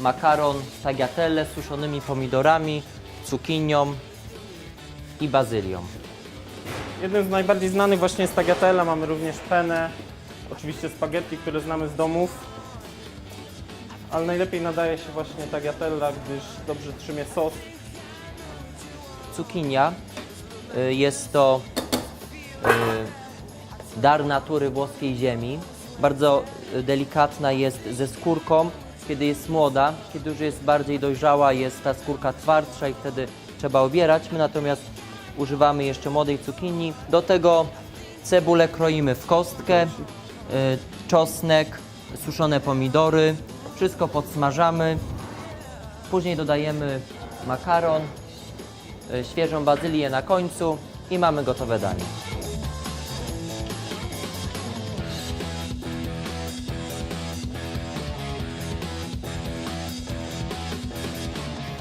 makaron tagliatelle z suszonymi pomidorami, cukinią i bazylią. Jednym z najbardziej znanych właśnie jest tagliatella, mamy również penne, oczywiście spaghetti, które znamy z domów. Ale najlepiej nadaje się właśnie tagliatella, gdyż dobrze trzymie sos. Cukinia y, jest to y, dar natury włoskiej ziemi. Bardzo y, delikatna jest ze skórką, kiedy jest młoda. Kiedy już jest bardziej dojrzała, jest ta skórka twardsza i wtedy trzeba obierać. My natomiast używamy jeszcze młodej cukinii. Do tego cebulę kroimy w kostkę, y, czosnek, suszone pomidory. Wszystko podsmażamy. Później dodajemy makaron, y, świeżą bazylię na końcu i mamy gotowe danie.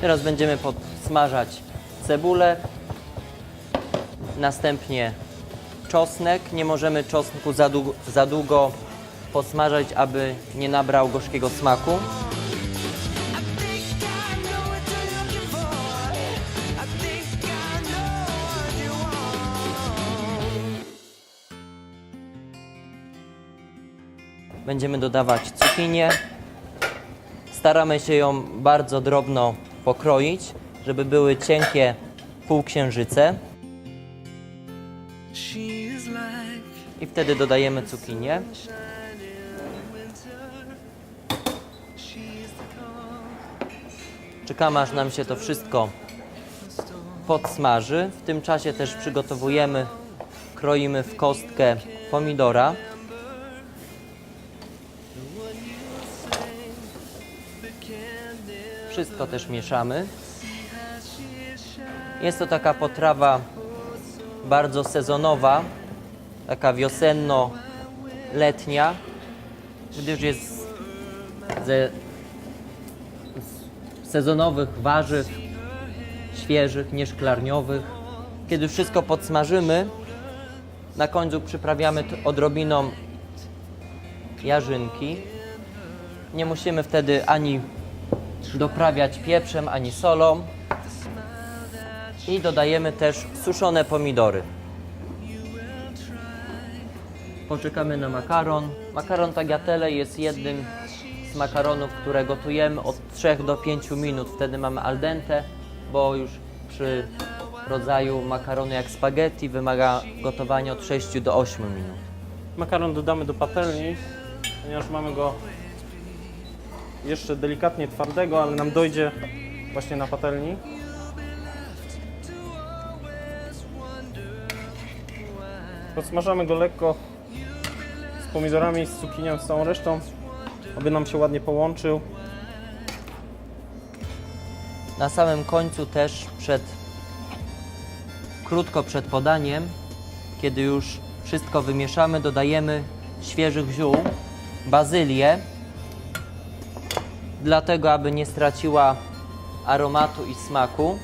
Teraz będziemy podsmażać cebulę, następnie czosnek. Nie możemy czosnku za długo, za długo podsmażać, aby nie nabrał gorzkiego smaku. Będziemy dodawać cukinię. Staramy się ją bardzo drobno pokroić, żeby były cienkie półksiężyce. I wtedy dodajemy cukinię. Czekamy aż nam się to wszystko podsmaży. W tym czasie też przygotowujemy, kroimy w kostkę pomidora. Wszystko też mieszamy. Jest to taka potrawa bardzo sezonowa, taka wiosenno-letnia, gdyż jest ze sezonowych warzyw, świeżych, nieszklarniowych. Kiedy wszystko podsmażymy, na końcu przyprawiamy odrobiną jarzynki. Nie musimy wtedy ani doprawiać pieprzem, ani solą. I dodajemy też suszone pomidory. Poczekamy na makaron. Makaron tagliatelle jest jednym z makaronów, które gotujemy od 3 do 5 minut. Wtedy mamy al dente, bo już przy rodzaju makaronu jak spaghetti wymaga gotowania od 6 do 8 minut. Makaron dodamy do patelni, ponieważ mamy go jeszcze delikatnie twardego, ale nam dojdzie właśnie na patelni. Podsmażamy go lekko z pomidorami, z cukinią, z całą resztą, aby nam się ładnie połączył. Na samym końcu też przed krótko przed podaniem, kiedy już wszystko wymieszamy, dodajemy świeżych ziół, bazylię, dlatego aby nie straciła aromatu i smaku.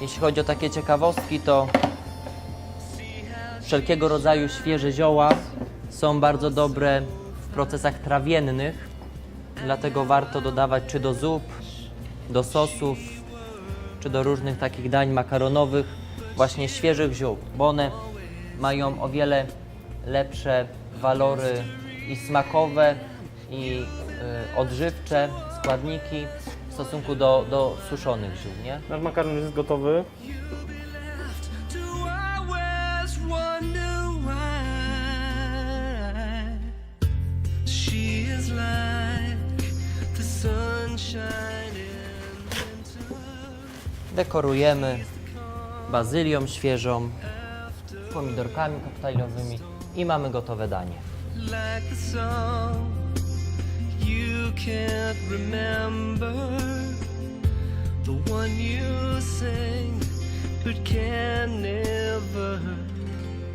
Jeśli chodzi o takie ciekawostki, to wszelkiego rodzaju świeże zioła są bardzo dobre w procesach trawiennych, dlatego warto dodawać czy do zup, do sosów, czy do różnych takich dań makaronowych właśnie świeżych ziół, bo one mają o wiele lepsze walory i smakowe, i y, odżywcze składniki w stosunku do, do suszonych ziół, nie? Nasz makaron jest gotowy. Dekorujemy bazylią świeżą, pomidorkami koktajlowymi i mamy gotowe danie. Like you can't remember, the one you sing but can never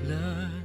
learn.